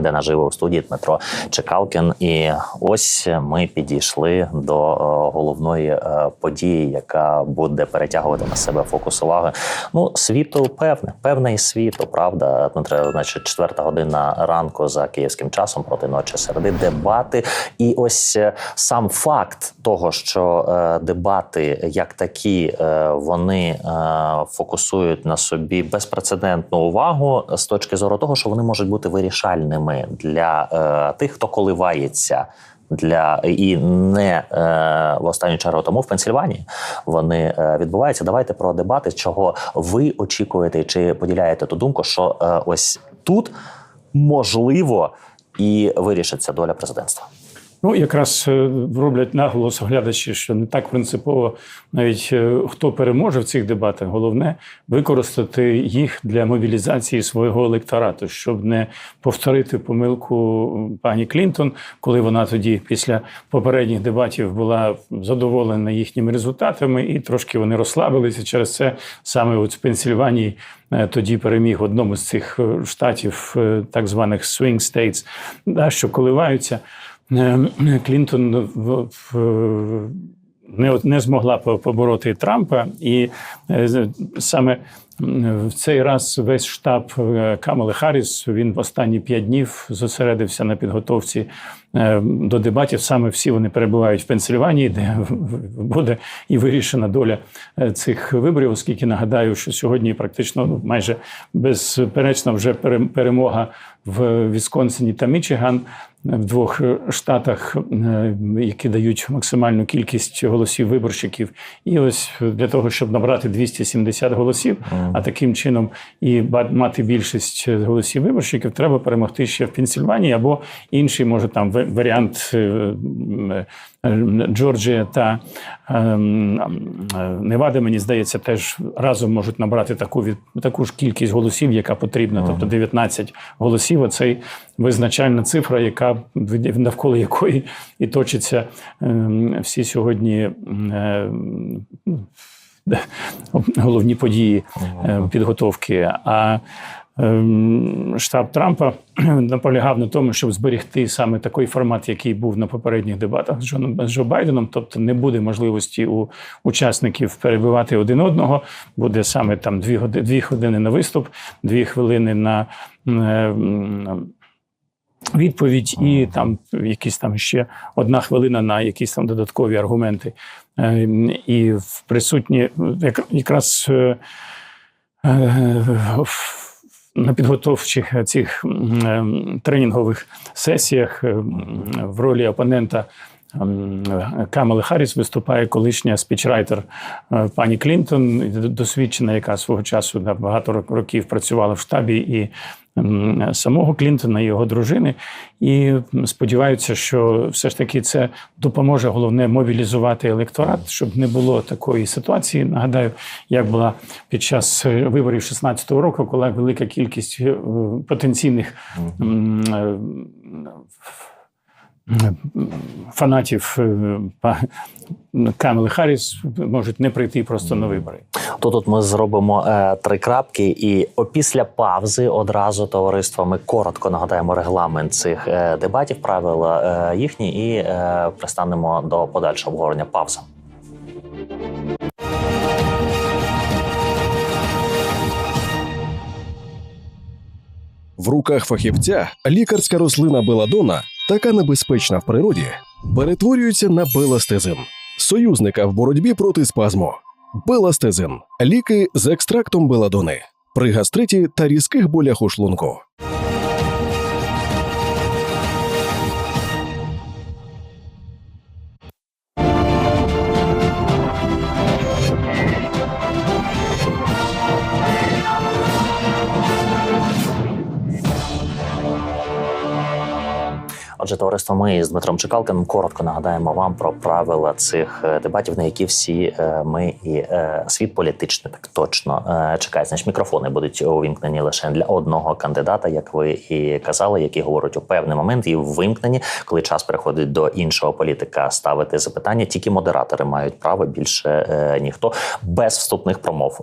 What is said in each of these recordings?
де наживо у студії Дмитро Чекалкін. І ось ми підійшли до е, головної е, події, яка буде перетягувати на себе фокус уваги. Ну, світу певне, певне і світу, правда. Дмитро, значить, четверта година ранку за київським часом проти ночі середи дебати. І ось е, сам факт того, що дебати як такі вони фокусують на собі безпрецедентну увагу з точки зору того, що вони можуть бути вирішальними для е, тих, хто коливається. Для і не е, в останню чергу тому в Пенсільванії вони е, відбуваються. Давайте про дебати, чого ви очікуєте, чи поділяєте ту думку, що е, ось тут можливо і вирішиться доля президентства. Ну, якраз е, роблять наголос глядачі, що не так принципово навіть е, хто переможе в цих дебатах. Головне використати їх для мобілізації свого електорату, щоб не повторити помилку пані Клінтон, коли вона тоді, після попередніх дебатів, була задоволена їхніми результатами, і трошки вони розслабилися. Через це саме в Пенсільванії е, тоді переміг в одному з цих штатів, так званих swing states, да, що коливаються. Е, Клінтон не, не змогла по- побороти Трампа, і е, саме в цей раз весь штаб е, Камали Харріс він в останні п'ять днів зосередився на підготовці е, до дебатів. Саме всі вони перебувають в Пенсильванії, де буде і вирішена доля е, цих виборів, оскільки нагадаю, що сьогодні практично ну, майже безперечно вже пере- перемога в Вісконсині та Мічиган в двох штатах, які дають максимальну кількість голосів виборщиків. І ось для того, щоб набрати 270 голосів, а таким чином і мати більшість голосів виборщиків, треба перемогти ще в Пенсільванії або інший, може там ва- варіант е, е, Джорджія та ем, е, Невада, мені здається, теж разом можуть набрати таку від таку ж кількість голосів, яка потрібна, тобто 19 голосів. Оцей визначальна цифра, яка навколо якої і точаться ем, всі сьогодні. Головні події е, підготовки. А ем, штаб Трампа наполягав на тому, щоб зберегти саме такий формат, який був на попередніх дебатах з Джоном з Джо Байденом. Тобто не буде можливості у учасників перебивати один одного. Буде саме там дві години, дві години на виступ, дві хвилини на. м, Відповідь і там якісь там ще одна хвилина на якісь там додаткові аргументи. Е, І в присутні як- якраз е, е, на підготовчих цих тренінгових сесіях в ролі опонента Камали Харріс виступає колишня спічрайтер е, пані Клінтон, досвідчена, яка свого часу на багато рок- років працювала в штабі і самого Клінтона і його дружини. І сподіваються, що все ж таки це допоможе головне мобілізувати електорат, щоб не було такої ситуації. Нагадаю, як була під час виборів 16-го року, коли велика кількість е, потенційних фанатів е, Камели Харріс можуть не прийти просто на вибори. То тут ми зробимо е, три крапки, і опісля павзи одразу товариство ми коротко нагадаємо регламент цих е, дебатів, правила е, їхні, і е, пристанемо до подальшого обговорення. Павза. В руках фахівця лікарська рослина беладона, така небезпечна в природі, перетворюється на беластезин, союзника в боротьбі проти спазму. Беластезин ліки з екстрактом беладони при гастриті та різких болях у шлунку. Отже, товариство, ми з Дмитром Чекалкиным коротко нагадаємо вам про правила цих е, дебатів, на які всі е, ми і е, світ політичний так точно чекає. Значить, мікрофони будуть увімкнені лише для одного кандидата, як ви і казали, які говорять у певний момент, і вимкнені, коли час переходить до іншого політика, ставити запитання. Тільки модератори мають право більше ніхто без вступних промов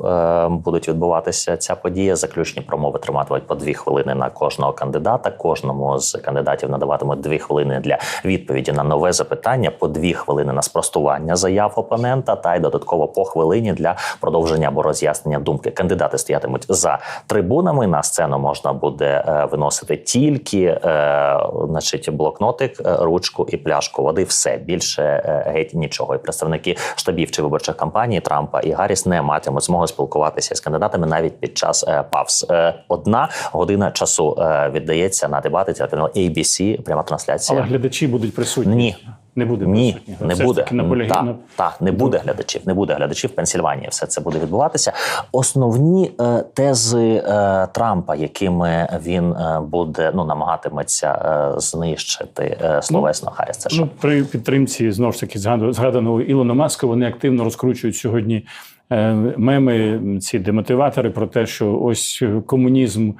будуть відбуватися ця подія. Заключні промови триматимуть по дві хвилини на кожного кандидата. Кожному з кандидатів надаватимуть дві хвилини для відповіді на нове запитання, по дві хвилини на спростування заяв опонента, та й додатково по хвилині для продовження або роз'яснення думки. Кандидати стоятимуть за трибунами. На сцену можна буде е, виносити тільки е, значить, блокнотик, е, ручку і пляшку води. Все більше геть нічого. І представники штабів чи виборчих кампаній Трампа і Гарріс не матимуть змоги спілкуватися з кандидатами навіть під час павз. Одна година часу віддається на дебати телеканал ABC, пряма трансляція. Але глядачі будуть присутні. Ні. Не буде Ні, присутні. не Все буде. таки наполягає Так, на- так, не буде глядачів. Не буде глядачів в Пенсільванії. Все це буде відбуватися. Основні е, тези е, Трампа, якими він е, буде ну намагатиметься е, знищити е, словесно Харріс. Це що? Ну, при підтримці знову ж таки згаданого Ілона Маска вони активно розкручують сьогодні е, меми, ці демотиватори про те, що ось комунізм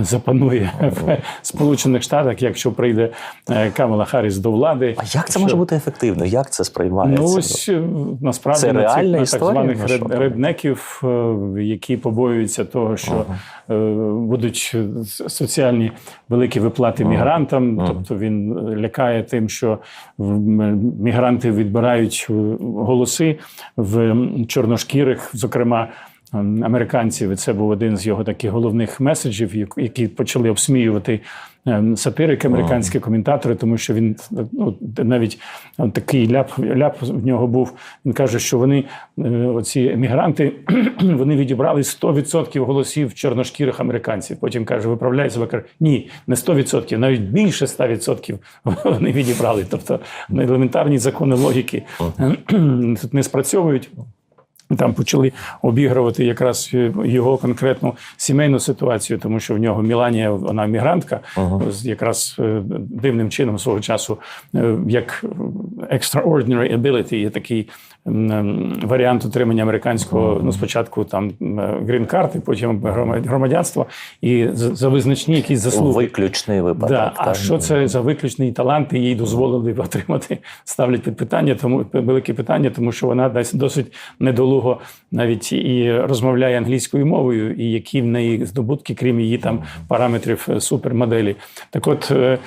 запанує в Сполучених Штатах, якщо прийде е, Камала Харріс до влади. а як це може бути ефективно? Як це сприймається? Ну ось е, насправді Це на, цих, на так званих Ну, ред, реднеків, е, які побоюються того, що е, будуть соціальні великі виплати мігрантам. Тобто він лякає тим, що мігранти відбирають голоси в чорношкірих, зокрема. М, Американців, і це був один з його таких головних меседжів, як- які почали обсміювати ем, сатирики, американські коментатори, тому що він ну, навіть е, такий ляп, ляп в нього був. Він каже, що вони, е, оці емігранти, вони відібрали 100% голосів чорношкірих американців. Потім каже, виправляє себе, каже, ні, не 100%, навіть більше 100% вони відібрали. Тобто елементарні закони логіки тут не спрацьовують. Там почали обігрувати якраз його конкретну сімейну ситуацію, тому що в нього Міланія, вона мігрантка, з якраз е, дивним чином свого часу, е, як extraordinary ability, є такий варіант отримання американського, ну спочатку там грін-карти, потім грома- громадянства, і за визначні якісь заслуги. Виключний випадок. Да, а так. що це за виключний талант, і їй дозволили отримати, ставлять під питання, тому велике питання, тому що вона десь досить недолуго навіть і розмовляє англійською мовою, і які в неї здобутки, крім її там параметрів е, супермоделі. Так от е,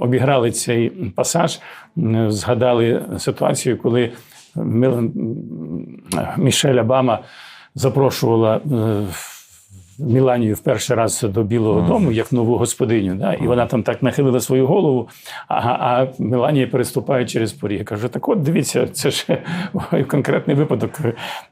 обіграли цей пасаж, згадали ситуацію, коли Мішель Обама запрошувала. Міланію в перший раз до Білого Дому як нову господиню, да? і вона там так нахилила свою голову, а, а Міланія переступає через поріг. Каже: так от дивіться, це ж конкретний випадок.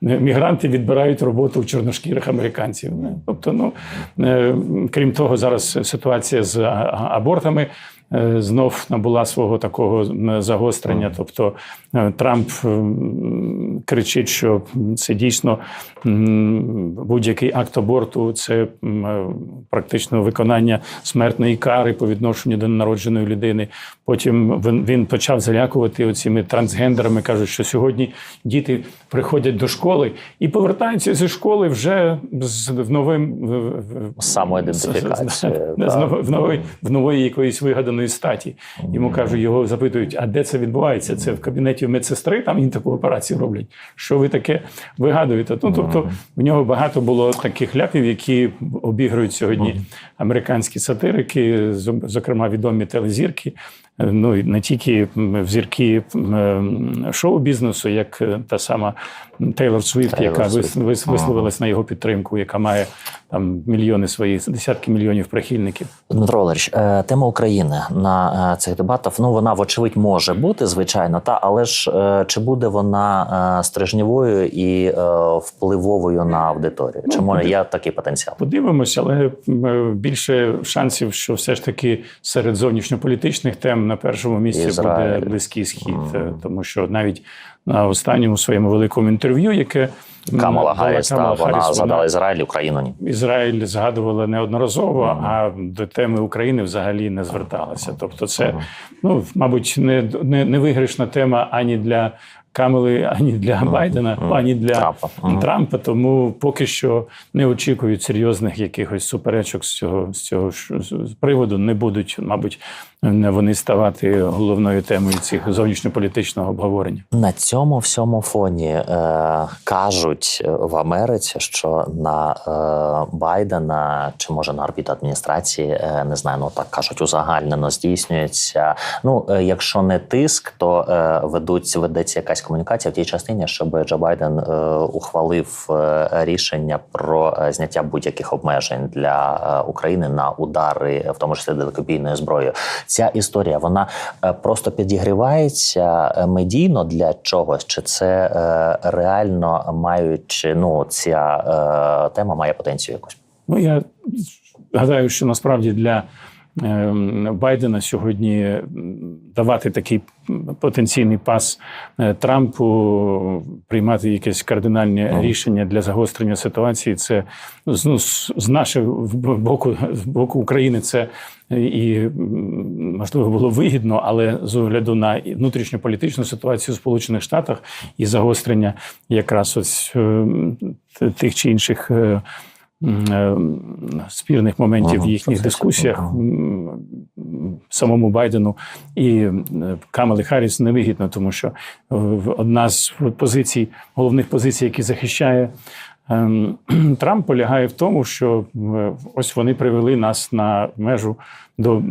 Мігранти відбирають роботу у чорношкірих американців. Тобто, ну е, крім того, зараз ситуація з абортами. Е, Знов набула свого такого загострення. Тобто е, Трамп кричить, що це дійсно будь-який акт аборту це е, практично виконання смертної кари по відношенню до народженої людини. Потім він, почав залякувати оціми трансгендерами. кажуть, що сьогодні діти приходять до школи і повертаються зі школи вже з в новим в- в- Самоідентифікацією, в нової в нової якоїсь вигаданої статі. Йому кажуть, його запитують, а де це відбувається? Це в кабінеті медсестри, там їм таку операцію роблять. Що ви таке вигадуєте? Ну тобто в нього багато було таких ляпів, які обігрують сьогодні американські сатирики, зокрема відомі телезірки. Е, Ну не тільки м, зірки м, шоу-бізнесу, як е, та сама Тейлор Свіфт, яка вис- вис- висловилась на його підтримку, яка має там мільйони своїх, десятки мільйонів прихильників. Дмитро Валерійович, е, тема України на е, цих дебатах. Ну вона вочевидь може бути, звичайно, та але ж е, чи буде вона е, стрижневою і е, впливовою на аудиторію? Чи може є такий потенціал? Подивимося, але більше шансів, що все ж таки серед зовнішньополітичних тем Потім на першому місці Ізраїль. буде Близький Схід, е, тому що навіть на останньому своєму великому інтерв'ю, яке Камала Гарріс, та Камала вона Харріс, згадала Ізраїль, Україну ні. Ізраїль згадувала неодноразово, Мгм. а до теми України взагалі не зверталася. Тобто, це ну мабуть не, не, не виграшна тема ані для Камели, ані для. Байдена, Мгм. ані для Трампа. Мгм. Трампа. Тому поки що не очікують серйозних якихось суперечок з цього з цього з- приводу. Не будуть, мабуть, вони ставати головною темою цих зовнішньополітичного обговорення. На цьому всьому фоні е, кажуть е, в Америці, що на е, Байдена чи може на орбіту адміністрації, е, не знаю, ну так кажуть, узагальнено здійснюється. Ну, е, якщо не тиск, то е, ведуть ведеться якась комунікація в тій частині, щоб Джо Байден е, ухвалив е, рішення про е, зняття будь-яких обмежень для е, України на удари, в тому числі далекобійною зброєю. Ця історія вона е, просто підігрівається е, медійно для чогось, чи це е, реально маючи ну ця тема має потенцію якусь. Ну я гадаю, що насправді для Байдена сьогодні давати такий потенційний пас е, Трампу, приймати якесь кардинальне Мгм. рішення для загострення ситуації. Це ну, з нашого боку, з боку України, це і можливо було вигідно, але з огляду на внутрішньополітичну ситуацію в Сполучених Штатах і загострення якраз ось е, тих чи інших. Е, спірних моментів Ага, в їхніх дискусіях самому Байдену. І е, Камали Харріс невигідно, тому що одна з позицій, головних позицій, які захищає Трамп, полягає в тому, що е, ось вони привели нас на межу до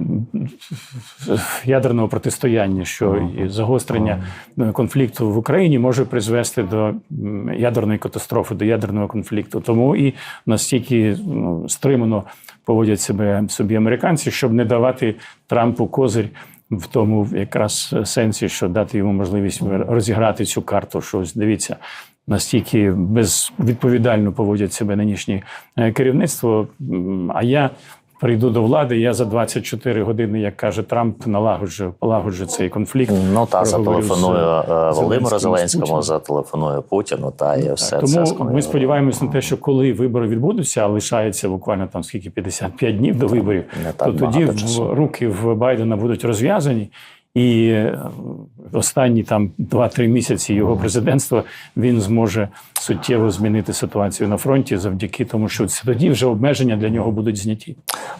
ядерного протистояння, що і загострення е, конфлікту в Україні може призвести до ядерної катастрофи, до ядерного конфлікту. Тому і настільки ну, стримано поводять себе собі американці, щоб не давати Трампу козир. В тому якраз сенсі, що дати йому можливість розіграти цю карту. Що ось дивіться, настільки безвідповідально поводять себе нинішнє е, керівництво. А я прийду до влади. Я за 24 години, як каже Трамп, налагоджу полагоджу цей конфлікт. Ну та зателефоную е, Володимиру Зеленському, зателефоную Путіну, та і все Тому це ми сподіваємося на те, що коли вибори відбудуться, а лишається буквально там скільки 55 днів до виборів, не так то тоді в- часу. руки в Байдена будуть розв'язані. І е, останні там 2-3 місяці його президентства він зможе суттєво змінити ситуацію на фронті завдяки тому, що тоді вже обмеження для нього будуть зняті.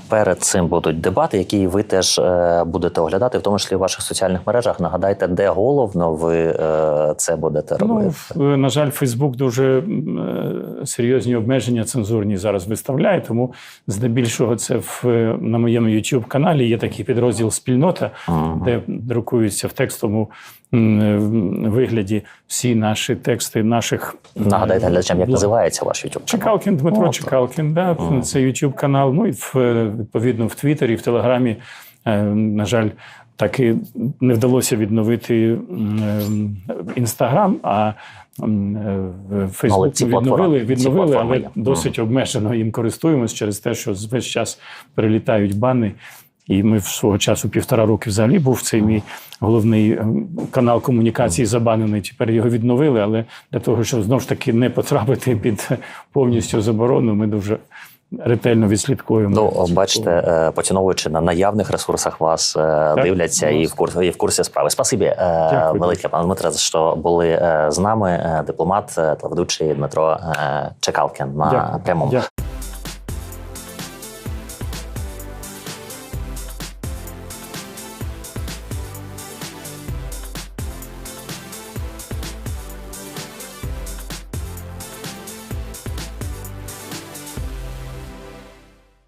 Перед цим будуть дебати, які ви теж е, будете оглядати, в тому числі в ваших соціальних мережах. Нагадайте, де головно ви е, це будете робити. Ну, на жаль, Фейсбук дуже серйозні обмеження цензурні зараз виставляє. Тому здебільшого це в на моєму youtube каналі є такий підрозділ спільнота, Мгм. де друкуються в текстовому е, вигляді всі наші тексти наших Нагадайте глядачам, як називається ваш YouTube канал. Чекалкін, Дмитро О. Чекалкін, да, це YouTube канал. Ну і в, е, відповідно в Твіттері, в Телеграмі, е, на жаль, так і не вдалося відновити Інстаграм, а Фейсбук відновили, відновили, але є. досить обмежено їм користуємось через те, що весь час перелітають бани. І ми в свого часу півтора роки взагалі був цей мій головний ем, канал комунікації забанений. Тепер його відновили, але для того, щоб знову ж таки не потрапити під повністю заборону, ми дуже ретельно відслідкуємо. Ну, бачите, е, поціновуючи на наявних ресурсах, вас е, дивляться і в курсі і в курсі справи. Спасибі е, Дякую. велике, пане Дмитре, що були з нами. Дипломат, е, телеведучий Дмитро Чекалкін на Дякую. прямому. Дякую.